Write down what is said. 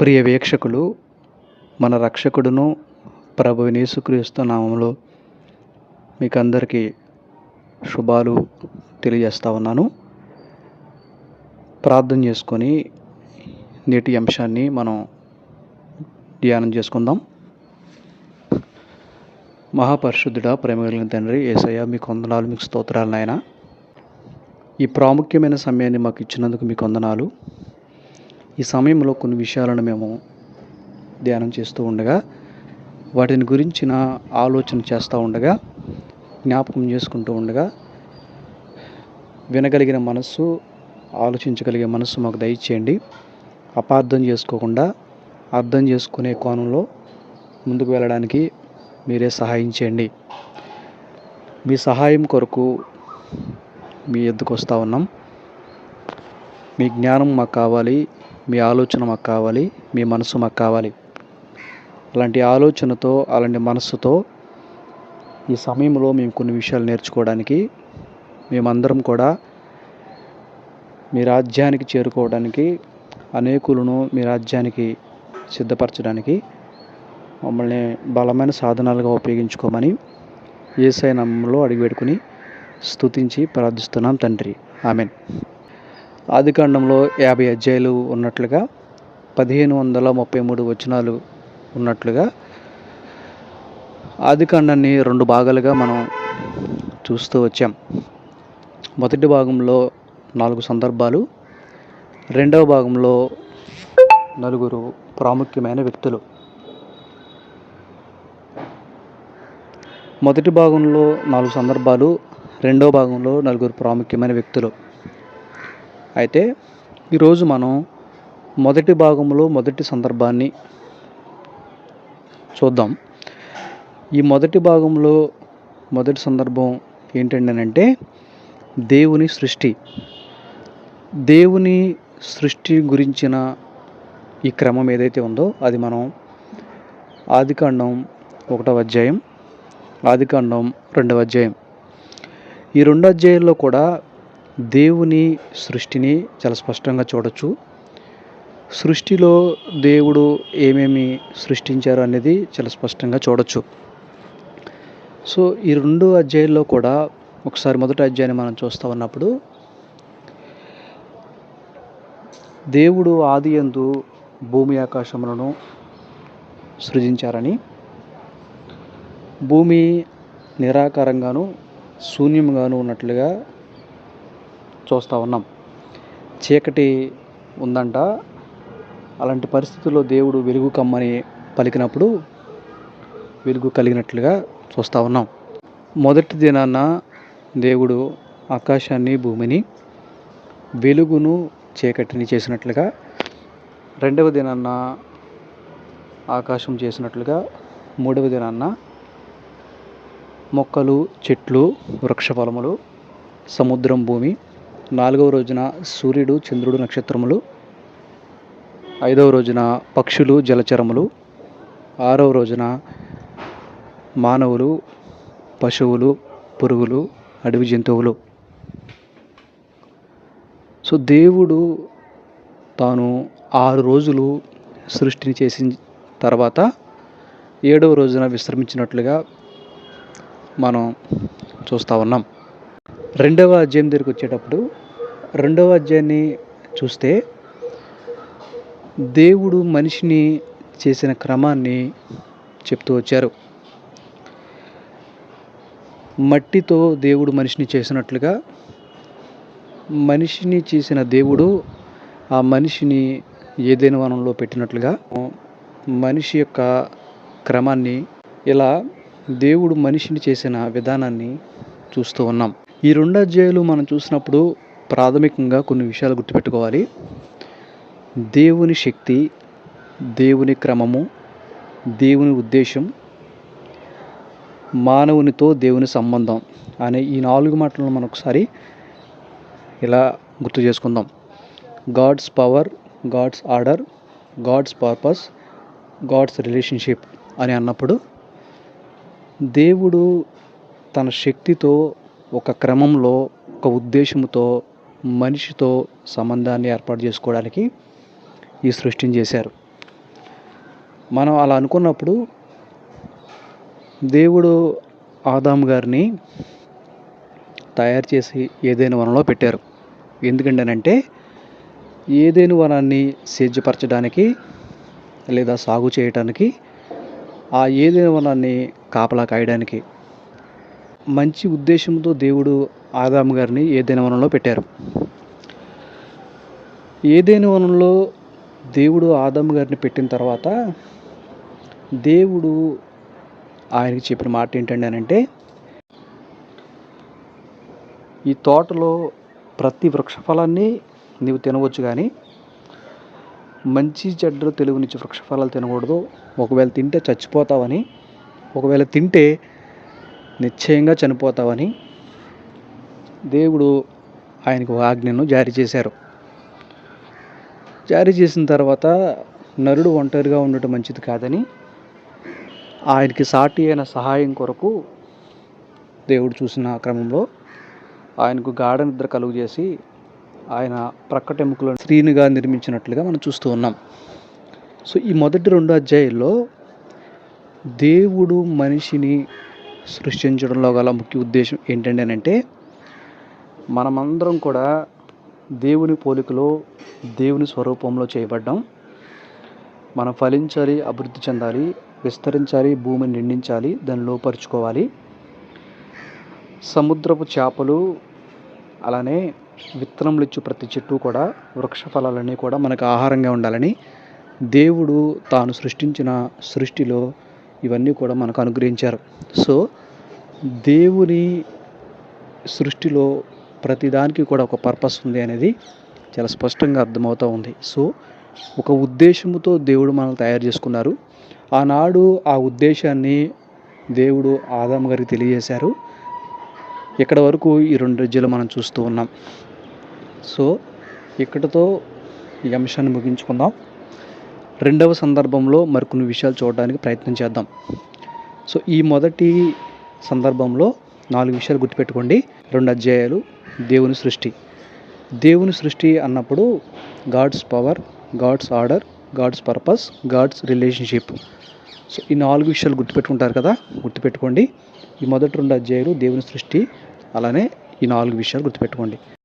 ప్రియ వీక్షకులు మన రక్షకుడును ప్రభు యేసుక్రీస్తు నామంలో మీకు అందరికీ శుభాలు తెలియజేస్తా ఉన్నాను. ప్రార్థన చేసుకొని నేటి అంశాన్ని మనం ధ్యానం చేసుకుందాం. మహాపరిశుద్ధుడ ప్రేమ కలిగిన తండ్రి ఏసయ్య మీకు వందనాలు మీకు స్తోత్రాలు నాయన. ఈ ప్రాముఖ్యమైన సమయాన్ని మాకు ఇచ్చినందుకు మీకు వందనాలు. ఈ సమయంలో కొన్ని విషయాలను మేము ధ్యానం చేస్తూ ఉండగా వాటిని గురించిన ఆలోచన చేస్తూ ఉండగా జ్ఞాపకం చేసుకుంటూ ఉండగా వినగలిగిన మనస్సు ఆలోచించగలిగే మనస్సు మాకు దయచేయండి. అపార్థం చేసుకోకుండా అర్థం చేసుకునే కోణంలో ముందుకు వెళ్ళడానికి మీరే సహాయం చేయండి. మీ సహాయం కొరకు మీ ఎద్దుకు వస్తూ ఉన్నాం. మీ జ్ఞానం మాకు కావాలి. మీ ఆలోచన మాకు కావాలి మీ మనసు మాకు కావాలి. అలాంటి ఆలోచనతో అలాంటి మనస్సుతో ఈ సమయంలో మేము కొన్ని విషయాలు నేర్చుకోవడానికి మేమందరం కూడా మీ రాజ్యానికి చేరుకోవడానికి అనేకులను మీ రాజ్యానికి సిద్ధపరచడానికి మమ్మల్ని బలమైన సాధనాలుగా ఉపయోగించుకోమని ఏసై నామంలో అడిగి పెట్టుకుని స్తుతించి ప్రార్థిస్తున్నాం తండ్రి. ఆమెన్. ఆదికాండంలో యాభై అధ్యాయులు ఉన్నట్లుగా పదిహేను వందల ముప్పై మూడు వచనాలు ఉన్నట్లుగా ఆదికాండాన్ని రెండు భాగాలుగా మనం చూస్తూ వచ్చాం. మొదటి భాగంలో నాలుగు సందర్భాలు రెండవ భాగంలో నలుగురు ప్రాముఖ్యమైన వ్యక్తులు. మొదటి భాగంలో నాలుగు సందర్భాలు రెండవ భాగంలో నలుగురు ప్రాముఖ్యమైన వ్యక్తులు. అయితే ఈరోజు మనం మొదటి భాగంలో మొదటి సందర్భాన్ని చూద్దాం. ఈ మొదటి భాగంలో మొదటి సందర్భం ఏంటంటేనంటే దేవుని సృష్టి. దేవుని సృష్టి గురించిన ఈ క్రమం ఏదైతే ఉందో అది మనం ఆదికాండం ఒకటవ అధ్యాయం ఆదికాండం రెండవ అధ్యాయం. ఈ రెండు అధ్యాయంలో కూడా దేవుని సృష్టిని చాలా స్పష్టంగా చూడొచ్చు. సృష్టిలో దేవుడు ఏమేమి సృష్టించారు అనేది చాలా స్పష్టంగా చూడొచ్చు. సో ఈ రెండు అధ్యాయంలో కూడా ఒకసారి మొదటి అధ్యాయాన్ని మనం చూస్తూ ఉన్నప్పుడు దేవుడు ఆది ఎందు భూమి ఆకాశములను సృజించారని భూమి నిరాకారంగాను శూన్యంగాను ఉన్నట్లుగా చూస్తూ ఉన్నాం. చీకటి ఉందంట. అలాంటి పరిస్థితుల్లో దేవుడు వెలుగు కమ్మని పలికినప్పుడు వెలుగు కలిగినట్లుగా చూస్తూ ఉన్నాం. మొదటి దినాన దేవుడు ఆకాశాన్ని భూమిని వెలుగును చీకటిని చేసినట్లుగా రెండవ దినాన్న ఆకాశం చేసినట్లుగా మూడవ దినాన్న మొక్కలు చెట్లు వృక్షఫలములు సముద్రం భూమి నాలుగవ రోజున సూర్యుడు చంద్రుడు నక్షత్రములు. ఐదవ రోజున పక్షులు జలచరములు. ఆరవ రోజున మానవులు పశువులు పురుగులు అడవి జంతువులు. సో దేవుడు తాను ఆరు రోజులు సృష్టిని చేసిన తర్వాత ఏడవ రోజున విశ్రమించినట్లుగా మనం చూస్తూ ఉన్నాం. రెండవ అధ్యాయం దగ్గరికి వచ్చేటప్పుడు రెండవ అధ్యాయాన్ని చూస్తే దేవుడు మనిషిని చేసిన క్రమాన్ని చెప్తూ వచ్చారు. మట్టితో దేవుడు మనిషిని చేసినట్లుగా మనిషిని చేసిన దేవుడు ఆ మనిషిని ఏదైనా వనంలో పెట్టినట్లుగా మనిషి యొక్క క్రమాన్ని ఇలా దేవుడు మనిషిని చేసిన విధానాన్ని చూస్తూ ఉన్నాం. ఈ రెండు అధ్యాయులు మనం చూసినప్పుడు ప్రాథమికంగా కొన్ని విషయాలు గుర్తుపెట్టుకోవాలి. దేవుని శక్తి దేవుని క్రమము దేవుని ఉద్దేశం మానవునితో దేవుని సంబంధం అనే ఈ నాలుగు మాటలను మనం ఒకసారి ఇలా గుర్తు చేసుకుందాం. God's power God's order God's purpose God's relationship అని అన్నప్పుడు దేవుడు తన శక్తితో ఒక క్రమంలో ఒక ఉద్దేశంతో మనిషితో సంబంధాన్ని ఏర్పాటు చేసుకోవడానికి ఈ సృష్టిని చేశారు. మనం అలా అనుకున్నప్పుడు దేవుడు ఆదాం గారిని తయారు చేసి ఏదైనా వనంలో పెట్టారు. ఎందుకంటేనంటే ఏదైనా వనాన్ని సేద్యపరచడానికి లేదా సాగు చేయడానికి ఆ ఏదైనా వనాన్ని కాపలా కాయడానికి మంచి ఉద్దేశంతో దేవుడు ఆదాము గారిని ఏదైనా వనంలో పెట్టారు? ఏదైనా వనంలో దేవుడు ఆదాము గారిని పెట్టిన తర్వాత దేవుడు ఆయనకి చెప్పిన మాట ఏంటండి అని అంటే ఈ తోటలో ప్రతి వృక్షఫలాన్ని నీవు తినవచ్చు కానీ మంచి చెడ్డలు తెలుగునిచ్చే వృక్షఫలాలు తినకూడదు. ఒకవేళ తింటే చచ్చిపోతావని ఒకవేళ తింటే నిశ్చయంగా చనిపోతావని దేవుడు ఆయనకు ఆజ్ఞను జారీ చేశారు. జారీ చేసిన తర్వాత నరుడు ఒంటరిగా ఉండటం మంచిది కాదని ఆయనకి సాటి అయిన సహాయం కొరకు దేవుడు చూసిన క్రమంలో ఆయనకు గాఢ నిద్ర కలుగు చేసి ఆయన ప్రక్కటెముకలను స్త్రీనిగా నిర్మించినట్లుగా మనం చూస్తూ ఉన్నాం. సో ఈ మొదటి రెండు అధ్యాయుల్లో దేవుడు మనిషిని సృష్టించడంలో గల ముఖ్య ఉద్దేశం ఏంటంటే అని అంటే మనమందరం కూడా దేవుని పోలికలో దేవుని స్వరూపంలో చేయబడ్డాం. మనం ఫలించాలి అభివృద్ధి చెందాలి విస్తరించాలి భూమిని నిండించాలి దాన్ని లోపరుచుకోవాలి. సముద్రపు చేపలు అలానే విత్తనములు ఇచ్చు ప్రతి చెట్టు కూడా వృక్ష ఫలాలన్నీ కూడా మనకు ఆహారంగా ఉండాలని దేవుడు తాను సృష్టించిన సృష్టిలో ఇవన్నీ కూడా మనకు అనుగ్రహించారు. సో దేవుని సృష్టిలో ప్రతిదానికి కూడా ఒక పర్పస్ ఉంది అనేది చాలా స్పష్టంగా అర్థమవుతూ ఉంది. సో ఒక ఉద్దేశంతో దేవుడు మనల్ని తయారు చేసుకున్నారు. ఆనాడు ఆ ఉద్దేశాన్ని దేవుడు ఆదాము గారికి తెలియజేశారు. ఇక్కడ వరకు ఈ రెండు రోజులు మనం చూస్తూ ఉన్నాం. సో ఇక్కడతో ఈ అంశాన్ని ముగించుకుందాం. రెండవ సందర్భంలో మరికొన్ని విషయాలు చూడడానికి ప్రయత్నం చేద్దాం. సో ఈ మొదటి సందర్భంలో నాలుగు విషయాలు గుర్తుపెట్టుకోండి. రెండు అధ్యాయాలు దేవుని సృష్టి. దేవుని సృష్టి అన్నప్పుడు God's power God's order God's purpose God's relationship so ఈ నాలుగు విషయాలు గుర్తుపెట్టుకుంటారు కదా? గుర్తుపెట్టుకోండి. ఈ మొదటి రెండు అధ్యాయాలు దేవుని సృష్టి అలానే ఈ నాలుగు విషయాలు గుర్తుపెట్టుకోండి.